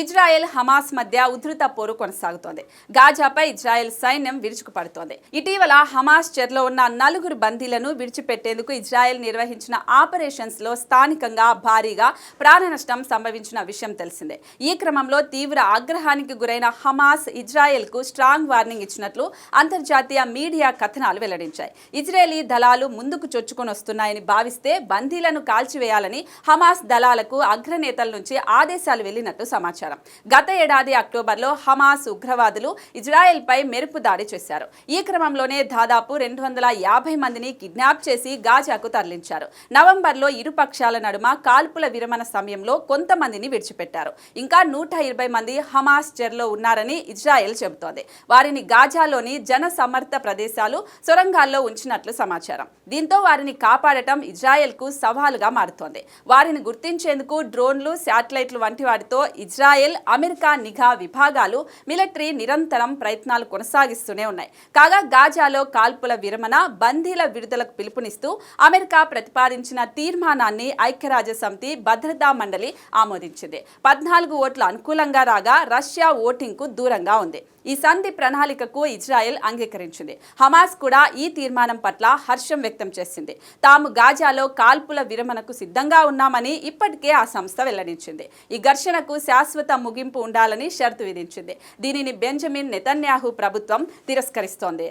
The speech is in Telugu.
ఇజ్రాయెల్ హమాస్ మధ్య ఉధృత పోరు కొనసాగుతోంది. గాజాపై ఇజ్రాయెల్ సైన్యం విరుచుకుపడుతోంది. ఇటీవల హమాస్ చెర్లో ఉన్న నలుగురు బందీలను విడిచిపెట్టేందుకు ఇజ్రాయెల్ నిర్వహించిన ఆపరేషన్స్లో స్థానికంగా భారీగా ప్రాణ నష్టం సంభవించిన విషయం తెలిసిందే. ఈ క్రమంలో తీవ్ర ఆగ్రహానికి గురైన హమాస్ ఇజ్రాయెల్కు స్ట్రాంగ్ వార్నింగ్ ఇచ్చినట్లు అంతర్జాతీయ మీడియా కథనాలు వెల్లడించాయి. ఇజ్రాయేలీ దళాలు ముందుకు చొచ్చుకొని వస్తున్నాయని భావిస్తే బందీలను కాల్చివేయాలని హమాస్ దళాలకు అగ్రనేతల నుంచి ఆదేశాలు వెళ్ళినట్లు సమాచారం. గత ఏడాది అక్టోబర్లో హమాస్ ఉగ్రవాదులు ఇజ్రాయెల్పై మెరుపు దాడి చేశారు. ఈ క్రమంలోనే దాదాపు రెండు వందల యాభై మందిని కిడ్నాప్ చేసి గాజాకు తరలించారు. నవంబర్లో ఇరు పక్షాల నడుమ కాల్పుల విరమణ సమయంలో కొంతమందిని విడిచిపెట్టారు. ఇంకా నూట ఇరవై మంది హమాస్ చెర్లో ఉన్నారని ఇజ్రాయెల్ చెబుతోంది. వారిని గాజాలోని జన సమర్థ ప్రదేశాలు సొరంగాల్లో ఉంచినట్లు సమాచారం. దీంతో వారిని కాపాడటం ఇజ్రాయెల్కు సవాలుగా మారుతోంది. వారిని గుర్తించేందుకు డ్రోన్లు శాటిలైట్లు వంటి వాటితో ఇజ్రాయెల్ అమెరికా నిఘా విభాగాలు మిలిటరీ నిరంతరం ప్రయత్నాలు కొనసాగిస్తూనే ఉన్నాయి. కాగా గాజాలో కాల్పుల విరమణ బందీల విడుదలకు పిలుపునిస్తూ అమెరికా ప్రతిపాదించిన తీర్మానాన్ని ఐక్యరాజ్య సమితి భద్రతా మండలి ఆమోదించింది. పద్నాలుగు ఓట్లు అనుకూలంగా రాగా రష్యా ఓటింగ్కు దూరంగా ఉంది. ఈ సంధి ప్రణాళికకు ఇజ్రాయెల్ అంగీకరించింది. హమాస్ కూడా ఈ తీర్మానం పట్ల హర్షం వ్యక్తం చేసింది. తాము గాజాలో కాల్పుల విరమణకు సిద్ధంగా ఉన్నామని ఇప్పటికే ఆ సంస్థ వెల్లడించింది. ఈ ఘర్షణకు శాశ్వత ముగింపు ఉండాలని షరతు విధించింది. దీనిని బెంజమిన్ నెతన్యాహు ప్రభుత్వం తిరస్కరిస్తోంది.